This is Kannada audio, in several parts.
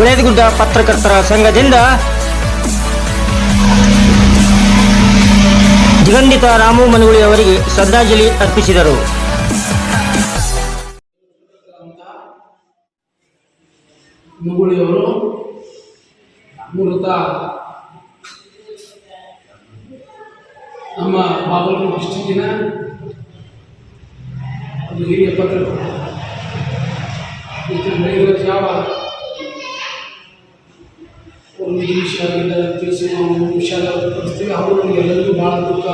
ಗುಳೇದಗುಡ್ಡ ಪತ್ರಕರ್ತರ ಸಂಘದಿಂದ. ದಿಗಂಧಿತ ರಾಮು ಮನಗುಳಿ ಅವರಿಗೆ ಶ್ರದ್ಧಾಂಜಲಿ ಅರ್ಪಿಸಿದರು. ಮುಗುಳಿಯವರು ಮೂಲತಃ ನಮ್ಮ ಬಾಗಲಕೋಟೆ ಡಿಸ್ಟಿಕ್ಕಿನ ಒಂದು ಹಿರಿಯ ಪತ್ರಕರ್ತ ಇವತ್ತು ಅಂತ ತಿಳಿಸಿ ನಾವು ವಿಷಯ ಪರಿಸ್ಥಿತಿ ಅವರು ಎಲ್ಲರಿಗೂ ಭಾಳ ದುಃಖ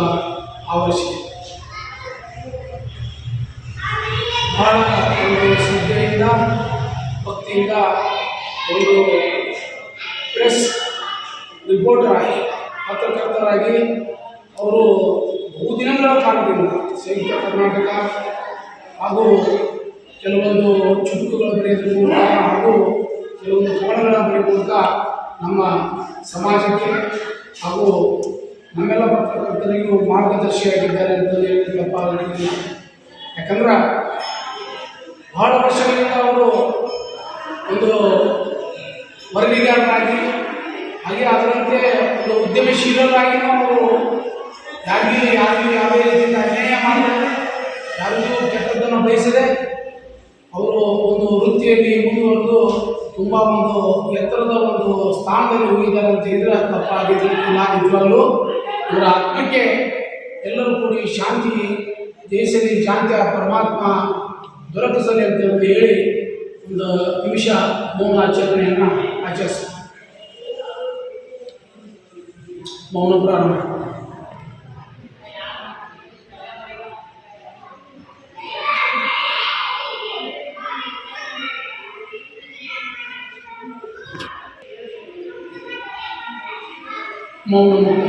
ಆವರಿಸಿದೆ. ಭಾಳ ಒಂದು ಶ್ರದ್ಧೆಯಿಂದ, ಭಕ್ತಿಯಿಂದ ಒಂದು ಪ್ರೆಸ್ ರಿಪೋರ್ಟರ್ ಆಗಿ ಪತ್ರಕರ್ತರಾಗಿ ಅವರು ಬಹುದಿನಗಳ ಕಾಲದಿಂದ ಸಂಯುಕ್ತ ಕರ್ನಾಟಕ ಹಾಗೂ ಕೆಲವೊಂದು ಚುಟುಕುಗಳ ಬರೆಯೋದ್ರ ಮೂಲಕ ಹಾಗೂ ಕೆಲವೊಂದು ಕವನಗಳ ಬರೆಯುವ ಮೂಲಕ ನಮ್ಮ ಸಮಾಜಕ್ಕೆ ಹಾಗೂ ನಮ್ಮೆಲ್ಲ ಪತ್ರಕರ್ತರಿಗೂ ಮಾರ್ಗದರ್ಶಿಯಾಗಿದ್ದಾರೆ ಅಂತ ಹೇಳಿ ತಪ್ಪಾಗಲಿಲ್ಲ ಯಾಕಂದ್ರೆ ಬಹಳ ವರ್ಷಗಳಿಂದ ಅವರು ಒಂದು ವರದಿಗಾರರಾಗಿ ಹಾಗೆ ಅದರಂತೆ ಒಂದು ಉದ್ಯಮಶೀಲರಾಗಿ ಅವರು ಯಾರಿಗೂ ಯಾರಿಗೂ ಯಾವುದೇ ರೀತಿಯಿಂದ ಅನ್ಯಾಯ ಮಾಡದೆ, ಯಾರಿಗೂ ಕೆಟ್ಟದ್ದನ್ನು ಬಯಸದೆ ಅವರು ಒಂದು ವೃತ್ತಿಯಲ್ಲಿ ಮುಂದುವರೆದು ತುಂಬ ಒಂದು ಎತ್ತರದ ಒಂದು ಸ್ಥಾನದಲ್ಲಿ ಹೋಗಿದ್ದಾರೆ ಅಂತ ಹೇಳಿದ್ರೆ ತಪ್ಪಾಗಿರಲಿಲ್ಲ ನಿಜವಾಗ್ಲೂ. ಇವರ ಆತ್ಮಕ್ಕೆ ಎಲ್ಲರೂ ಕೂಡಿ ಶಾಂತಿ, ದೇಶದಲ್ಲಿ ಶಾಂತಿಯ ಪರಮಾತ್ಮ ದೊರಕಿಸಲಿ ಅಂತ ಹೇಳಿ ಒಂದು ನಿಮಿಷ ಮೌನ ಆಚರಣೆಯನ್ನು ಆಚರಿಸ ಮೌನ ಪ್ರಾರಂಭ. ಮೌನ ಮುಕ್ತ